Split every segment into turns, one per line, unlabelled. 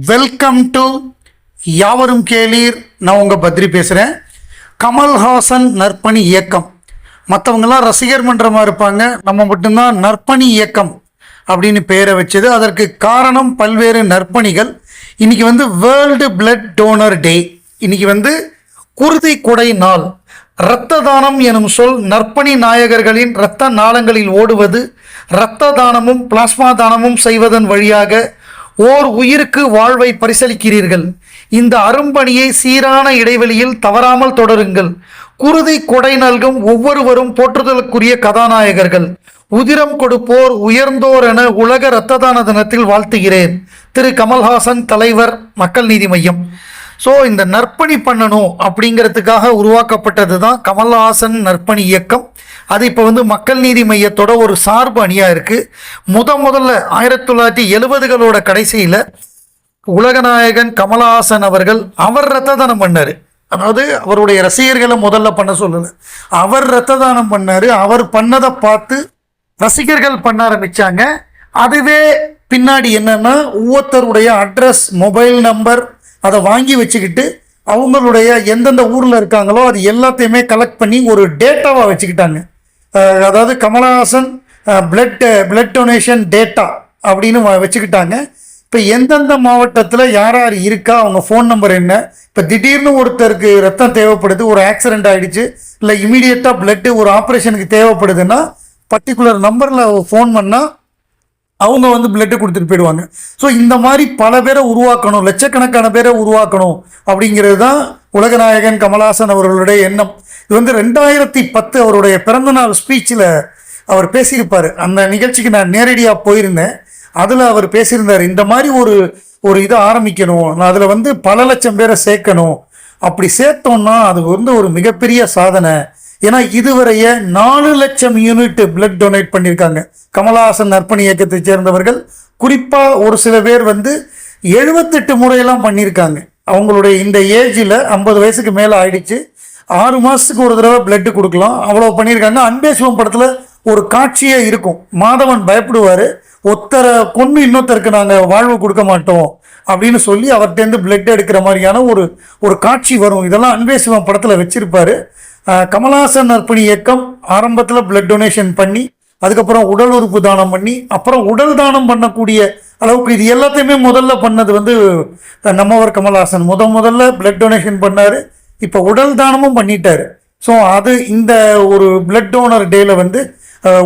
Welcome to யாவரும் கேளீர். நான் உங்கள் பத்ரி பேசுகிறேன் கமல்ஹாசன் நற்பணி இயக்கம். மற்றவங்கெல்லாம் ரசிகர் மன்றமாக இருப்பாங்க. நம்ம மட்டும்தான் நற்பணி இயக்கம் அப்படின்னு பெயரை வச்சது. அதற்கு காரணம் பல்வேறு நற்பணிகள். இன்றைக்கி வந்து வேர்ல்டு பிளட் டோனர் டே இன்றைக்கி வந்து குருதி கொடை நாள். இரத்த தானம் எனும் சொல் நற்பணி நாயகர்களின் இரத்த நாளங்களில் ஓடுவது. இரத்த தானமும் பிளாஸ்மா தானமும் செய்வதன் வழியாக ஓர் உயிருக்கு வாழ்வை பரிசளிக்கிறீர்கள். இந்த அரும்பணியை சீரான இடைவெளியில் தவறாமல் தொடருங்கள். குருதி கொடை நல்கும் ஒவ்வொருவரும் போற்றுதலுக்குரிய கதாநாயகர்கள். உதிரம் கொடுப்போர் உயர்ந்தோர் என உலக இரத்த தான தினத்தில் வாழ்த்துகிறேன். திரு கமல்ஹாசன் தலைவர் மக்கள் நீதி மையம். ஸோ இந்த நற்பணி பண்ணணும் அப்படிங்கிறதுக்காக உருவாக்கப்பட்டது தான் கமல்ஹாசன் நற்பணி இயக்கம். அது இப்போ வந்து மக்கள் நீதி மையத்தோட ஒரு சார்பு அணியாக இருக்குது முத முதல்ல ஆயிரத்தி தொள்ளாயிரத்தி எழுபதுகளோட கடைசியில் உலகநாயகன் கமலஹாசன் அவர்கள் அவர் ரத்த தானம் பண்ணார். அதாவது அவருடைய ரசிகர்களை முதல்ல பண்ண சொல்லலை. அவர் ரத்த தானம் பண்ணார். அவர் பண்ணதை பார்த்து ரசிகர்கள் பண்ண ஆரம்பித்தாங்க அதுவே பின்னாடி என்னன்னா ஒவ்வொருத்தருடைய அட்ரஸ் மொபைல் நம்பர் அதை வாங்கி வச்சுக்கிட்டு அவங்களுடைய எந்தெந்த ஊரில் இருக்காங்களோ அது எல்லாத்தையுமே கலெக்ட் பண்ணி ஒரு டேட்டாவாக வச்சுக்கிட்டாங்க. அதாவது Kamal Haasan blood blood donation data அப்படின்னு வ- வச்சுக்கிட்டாங்க. இப்போ எந்தெந்த மாவட்டத்தில் யார் யார் இருக்கா அவங்க ஃபோன் நம்பர் என்ன? இப்போ திடீர்னு ஒருத்தருக்கு ரத்தம் தேவைப்படுது ஒரு ஆக்சிடென்ட் ஆகிடுச்சு இல்லை இமீடியட்டாக பிளட்டு ஒரு ஆப்ரேஷனுக்கு தேவைப்படுதுன்னா பர்டிகுலர் நம்பரில் ஃபோன் பண்ணால் அவங்க வந்து பிளட்டை கொடுத்துட்டு போயிடுவாங்க. ஸோ இந்த மாதிரி பல பேரை உருவாக்கணும் லட்சக்கணக்கான பேரை உருவாக்கணும் அப்படிங்கிறது தான் உலகநாயகன் கமலஹாசன் அவர்களுடைய எண்ணம். இது வந்து ரெண்டாயிரத்தி பத்து அவருடைய பிறந்தநாள் ஸ்பீச்சில் அவர் பேசியிருப்பார். அந்த நிகழ்ச்சிக்கு நான் நேரடியாக போயிருந்தேன். அதில் அவர் பேசியிருந்தார் இந்த மாதிரி ஒரு ஒரு இதை ஆரம்பிக்கணும். நான் அதில் வந்து பல லட்சம் பேரை சேர்க்கணும். அப்படி சேர்த்தோம்னா அது வந்து ஒரு மிகப்பெரிய சாதனை. ஏன்னா இதுவரைய நாலு லட்சம் யூனிட் பிளட் டொனேட் பண்ணியிருக்காங்க கமலஹாசன் நற்பணி இயக்கத்தை சேர்ந்தவர்கள் குறிப்பாக ஒரு சில பேர் வந்து எழுபத்தெட்டு முறையெல்லாம் பண்ணியிருக்காங்க அவங்களுடைய இந்த ஏஜில் ஐம்பது வயசுக்கு மேலே ஆயிடுச்சு. ஆறு மாதத்துக்கு ஒரு தடவை பிளட்டு கொடுக்கலாம். அவ்வளோ பண்ணியிருக்காங்க அன்பே சிவம் படத்தில் ஒரு காட்சியே இருக்கும். மாதவன் பயப்படுவார் ஒருத்தரை கொன்று இன்னொருத்தருக்கு நாங்கள் வாழ்வு கொடுக்க மாட்டோம் அப்படின்னு சொல்லி அவர்கிட்டேருந்து பிளட் எடுக்கிற மாதிரியான ஒரு ஒரு காட்சி வரும். இதெல்லாம் அன்பே சிவம் படத்தில் வச்சுருப்பார். கமலாசன் கமலஹாசன் இயக்கம் ஆரம்பத்தில் பிளட் டொனேஷன் பண்ணி அதுக்கப்புறம் உடல் உறுப்பு தானம் பண்ணி அப்புறம் உடல் தானம் பண்ணக்கூடிய அளவுக்கு இது எல்லாத்தையுமே முதல்ல பண்ணது வந்து நம்மவர் கமலாசன் முத முதல்ல பிளட் டொனேஷன் பண்ணார் இப்போ உடல் தானமும் பண்ணிட்டார். ஸோ அது இந்த ஒரு பிளட் டோனர் டேல வந்து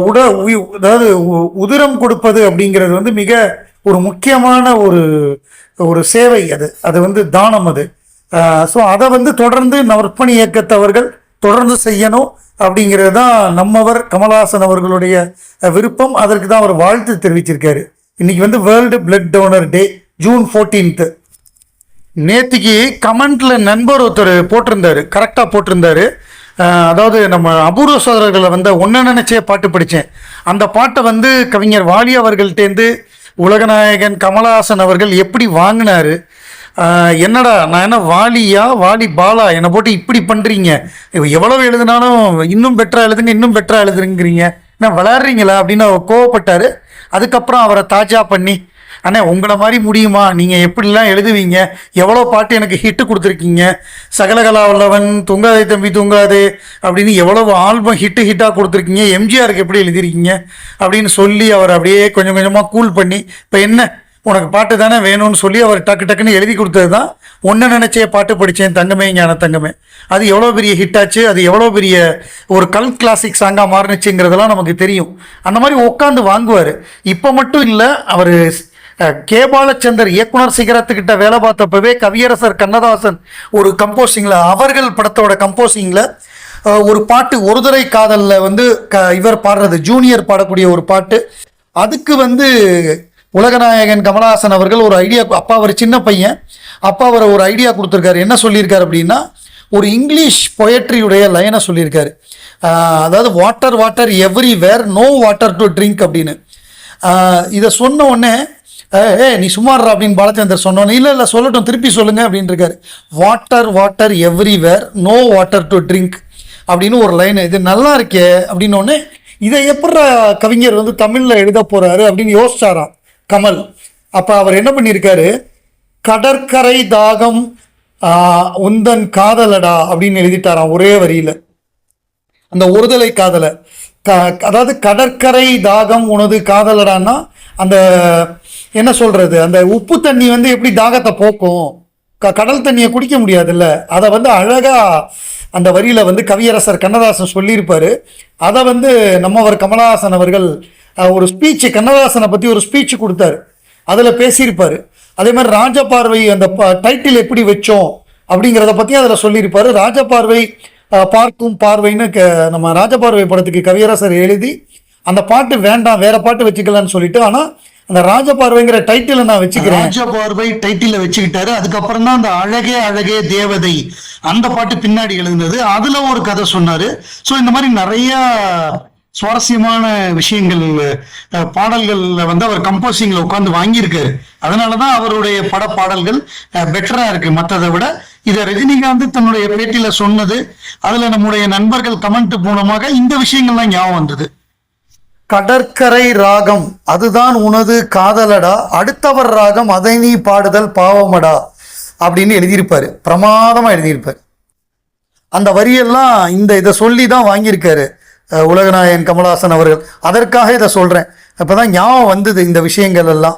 உடல் உட அதாவது உ- உதிரம் கொடுப்பது அப்படிங்கிறது வந்து மிக ஒரு முக்கியமான ஒரு ஒரு சேவை அது. அது வந்து தானம் அது. ஸோ அதை வந்து தொடர்ந்து நற்பணி இயக்கத்தவர்கள் தொடர்ந்து செய்யணும் அப்படிங்கிறது தான் நம்மவர் கமலஹாசன் அவர்களுடைய விருப்பம். அதற்கு தான் அவர் வாழ்த்து தெரிவிச்சிருக்காரு. இன்னைக்கு வந்து world blood donor day June fourteenth நேற்றுக்கு கமெண்ட்ல நண்பர் ஒருத்தர் போட்டிருந்தாரு. கரெக்டாக போட்டிருந்தாரு. அதாவது நம்ம அபூர்வ சோதரர்களை வந்து ஒன்று நினச்சே பாட்டு படித்தேன் அந்த பாட்டை வந்து கவிஞர் வாலி அவர்கள்ட்டேருந்து உலகநாயகன் கமலஹாசன் அவர்கள் எப்படி வாங்கினாரு? என்னடா நான் என்ன வாலியா வாலி பாலா? என்னை போட்டு இப்படி பண்ணுறீங்க எவ்வளவு எழுதினாலும் இன்னும் பெட்டராக எழுதுங்க இன்னும் பெட்டராக எழுதுங்கிறீங்க. என்ன விளாட்றீங்களா அப்படின்னு அவர் கோவப்பட்டாரு. அதுக்கப்புறம் அவரை தாஜா பண்ணி அண்ணே உங்களை மாதிரி முடியுமா? நீங்கள் எப்படிலாம் எழுதுவீங்க? எவ்வளோ பாட்டு எனக்கு ஹிட்டு கொடுத்துருக்கீங்க? சகலகலா வல்லவன் தூங்காதே தம்பி தூங்காதே அப்படின்னு எவ்வளவு ஆல்பம் ஹிட்டு ஹிட்டாக கொடுத்துருக்கீங்க? எம்ஜிஆருக்கு எப்படி எழுதிருக்கீங்க அப்படின்னு சொல்லி அவர் அப்படியே கொஞ்சம் கொஞ்சமாக கூல் பண்ணி இப்போ என்ன? உனக்கு பாட்டு தானே வேணும்னு சொல்லி அவர் டக்கு டக்குன்னு எழுதி கொடுத்தது தான். ஒன்று நினச்சே பாட்டு படித்தேன் தங்கமே ஞான தங்கமே. அது எவ்வளோ பெரிய ஹிட் ஆச்சு அது எவ்வளோ பெரிய ஒரு கல் கிளாசிக் சாங்காக மாறுனுச்சுங்கிறதெல்லாம் நமக்கு தெரியும். அந்த மாதிரி உட்காந்து வாங்குவார். இப்போ மட்டும் இல்லை அவர் கே பாலச்சந்தர் இயக்குனர் சிகரத்துக்கிட்ட வேலை பார்த்தப்பவே கவியரசர் கண்ணதாசன் ஒரு கம்போசிங்கில் அவர்கள் படத்தோட கம்போசிங்கில் ஒரு பாட்டு ஒரு தரை காதலில் வந்து க இவர் பாடுறது ஜூனியர் பாடக்கூடிய ஒரு பாட்டு. அதுக்கு வந்து உலகநாயகன் கமலஹாசன் அவர்கள் ஒரு ஐடியா அப்பா அவர் சின்ன பையன் அப்பா அவர் ஒரு ஐடியா கொடுத்துருக்காரு. என்ன சொல்லியிருக்காரு அப்படின்னா ஒரு இங்கிலீஷ் பொயட்ரியுடைய லைனை சொல்லியிருக்காரு. அதாவது water water everywhere no water to drink அப்படின்னு இதை சொன்ன உடனே ஏ நீ சும்மாடுறா அப்படின்னு பாலச்சந்தர் சொன்னோன்னே இல்லை இல்லை சொல்லட்டும் திருப்பி சொல்லுங்க அப்படின்னு இருக்காரு water water everywhere no water to drink அப்படின்னு ஒரு லைன் இது நல்லா இருக்கே அப்படின்னோடனே இதை எப்படி கவிஞர் வந்து தமிழில் எழுத போகிறாரு அப்படின்னு யோசிச்சாராம். கமல். அப்போ அவர் என்ன பண்ணியிருக்காரு? கடற்கரை தாகம் உந்தன் காதலடா அப்படின்னு எழுதிட்டாராம் ஒரே வரியில். அந்த ஒருதலை காதலை. க அதாவது கடற்கரை தாகம் உனது காதலடான்னா அந்த என்ன சொல்கிறது அந்த உப்பு தண்ணி வந்து எப்படி தாகத்தை போக்கும்? க கடல் தண்ணியை குடிக்க முடியாதுல்ல. அதை வந்து அழகாக அந்த வரியில் வந்து கவியரசர் கண்ணதாசன் சொல்லியிருப்பார். அதை வந்து நம்மவர் கமலஹாசன் அவர்கள் ஒரு ஸ்பீச்சு கண்ணதாசனை பற்றி ஒரு ஸ்பீச் கொடுத்தாரு. அதில் பேசியிருப்பாரு. அதே மாதிரி ராஜபார்வை அந்த டைட்டில் எப்படி வச்சோம் அப்படிங்கிறத பற்றி அதில் சொல்லியிருப்பாரு. ராஜபார்வை பார்க்கும் பார்வைன்னு க நம்ம ராஜபார்வை படத்துக்கு கவியரசர் எழுதி அந்த பாட்டு வேண்டாம் வேற பாட்டு வச்சுக்கலாம்னு சொல்லிட்டு ஆனால் அந்த ராஜபார்வைங்கிற டைட்டிலை நான் வச்சுக்கிறேன். ராஜபார்வை டைட்டில வச்சுக்கிட்டாரு. அதுக்கப்புறம் தான் அந்த அழகே அழகே தேவதை அந்த பாட்டு பின்னாடி எழுதுனது. அதுல ஒரு கதை சொன்னாரு. ஸோ இந்த மாதிரி நிறைய சுவாரஸ்யமான விஷயங்கள் அஹ், பாடல்கள்ல வந்து அவர் கம்போசிங்ல உட்காந்து வாங்கியிருக்காரு. அதனாலதான் அவருடைய பட பாடல்கள் பெட்டரா இருக்கு. மற்றதை விட இதை ரஜினிகாந்த் தன்னுடைய பேட்டியில சொன்னது அதுல நம்முடைய நண்பர்கள் கமெண்ட் மூலமாக இந்த விஷயங்கள்லாம் ஞாபகம் வந்தது. கடற்கரை ராகம் அதுதான் உனது காதலடா. அடுத்தவர் ராகம் அதை நீ பாடுதல் பாவமடா அப்படின்னு எழுதியிருப்பாரு. பிரமாதமா எழுதியிருப்பாரு. அந்த வரியெல்லாம் இந்த இதை சொல்லி தான் வாங்கியிருக்காரு. உலகநாயகன் கமலாசன் அவர்கள். அதற்காக இதை சொல்கிறேன் அப்போ தான் ஞாபகம் வந்தது இந்த விஷயங்கள் எல்லாம்.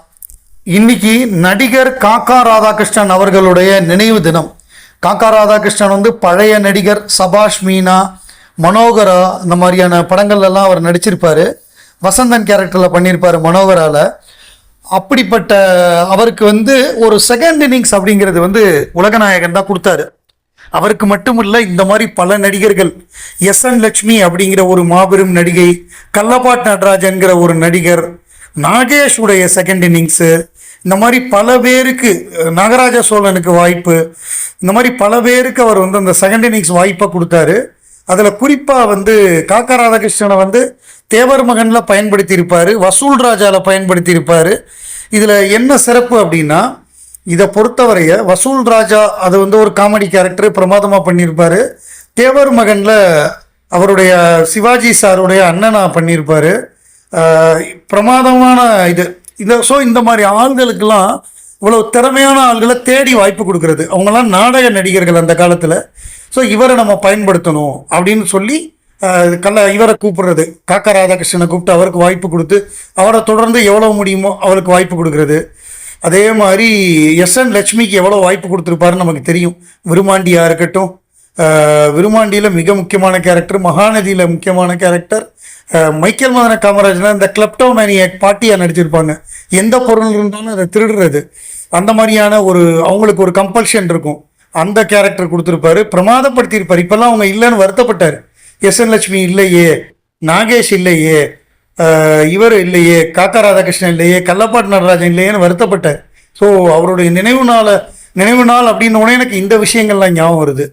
இன்னைக்கு நடிகர் காக்கா ராதாகிருஷ்ணன் அவர்களுடைய நினைவு தினம். காக்கா ராதாகிருஷ்ணன் வந்து பழைய நடிகர் சபாஷ் மீனா மனோகரா இந்த மாதிரியான படங்கள்லாம் எல்லாம் அவர் நடிச்சிருப்பார். வசந்தன் கேரக்டரில் பண்ணியிருப்பார் மனோகரால். அப்படிப்பட்ட அவருக்கு வந்து ஒரு செகண்ட் இன்னிங்ஸ் அப்படிங்கிறது வந்து உலகநாயகன் தான் கொடுத்தாரு. அவருக்கு மட்டுமல்ல இந்த மாதிரி பல நடிகர்கள் எஸ் என் லட்சுமி அப்படிங்கிற ஒரு மாபெரும் நடிகை கல்லப்பாட் நடராஜன்கிற ஒரு நடிகர் நாகேஷ் உடைய செகண்ட் இன்னிங்ஸு இந்த மாதிரி பல பேருக்கு நாகராஜ சோழனுக்கு வாய்ப்பு இந்த மாதிரி பல பேருக்கு அவர் வந்து அந்த செகண்ட் இன்னிங்ஸ் வாய்ப்பை கொடுத்தாரு. அதில் குறிப்பாக வந்து காக்கா ராதாகிருஷ்ணனை வந்து தேவர் மகனில் பயன்படுத்தியிருப்பார் வசூல் ராஜாவில் பயன்படுத்தியிருப்பார். இதில் என்ன சிறப்பு அப்படின்னா இதை பொறுத்தவரைய வசூல் ராஜா அது வந்து ஒரு காமெடி கேரக்டர் பிரமாதமாக பண்ணியிருப்பாரு தேவர் மகனில் அவருடைய சிவாஜி சாருடைய அண்ணனா பண்ணியிருப்பாரு பிரமாதமான இது. இந்த ஸோ இந்த மாதிரி ஆள்களுக்கெல்லாம் இவ்வளோ திறமையான ஆள்களை தேடி வாய்ப்பு கொடுக்கறது. அவங்கெல்லாம் நாடக நடிகர்கள் அந்த காலத்தில். ஸோ இவரை நம்ம பயன்படுத்தணும் அப்படின்னு சொல்லி கல்ல இவரை கூப்பிடுறது. காக்கா ராதாகிருஷ்ணனை கூப்பிட்டு அவருக்கு வாய்ப்பு கொடுத்து அவரை தொடர்ந்து எவ்வளோ முடியுமோ அவருக்கு வாய்ப்பு கொடுக்கறது. அதே மாதிரி எஸ் என் லட்சுமிக்கு எவ்வளோ வாய்ப்பு கொடுத்துருப்பாருன்னு நமக்கு தெரியும். விருமாண்டியாக இருக்கட்டும் விருமாண்டியில் மிக முக்கியமான கேரக்டர் மகாநதியில் முக்கியமான கேரக்டர் மைக்கேல் மதன காமராஜனா இந்த கிளப்டோமேனியக் பாட்டியாக நடிச்சிருப்பாங்க. எந்த பொருள் இருந்தாலும் அதை திருடுறது. அந்த மாதிரியான ஒரு அவங்களுக்கு ஒரு கம்பல்ஷன் இருக்கும். அந்த கேரக்டர் கொடுத்துருப்பாரு. பிரமாதப்படுத்தியிருப்பார். இப்போல்லாம் அவங்க இல்லைன்னு வருத்தப்பட்டார். எஸ் என் லட்சுமி இல்லையே. நாகேஷ் இல்லையே. இவர் இல்லையே காக்கா ராதாகிருஷ்ணன் இல்லையே கல்லப்பாட்டு நடராஜன் இல்லையேன்னு வருத்தப்பட்டேன் ஸோ அவருடைய நினைவு நாள நினைவு நாள் அப்படின்னு உடனே எனக்கு இந்த விஷயங்கள்லாம் ஞாபகம் வருது.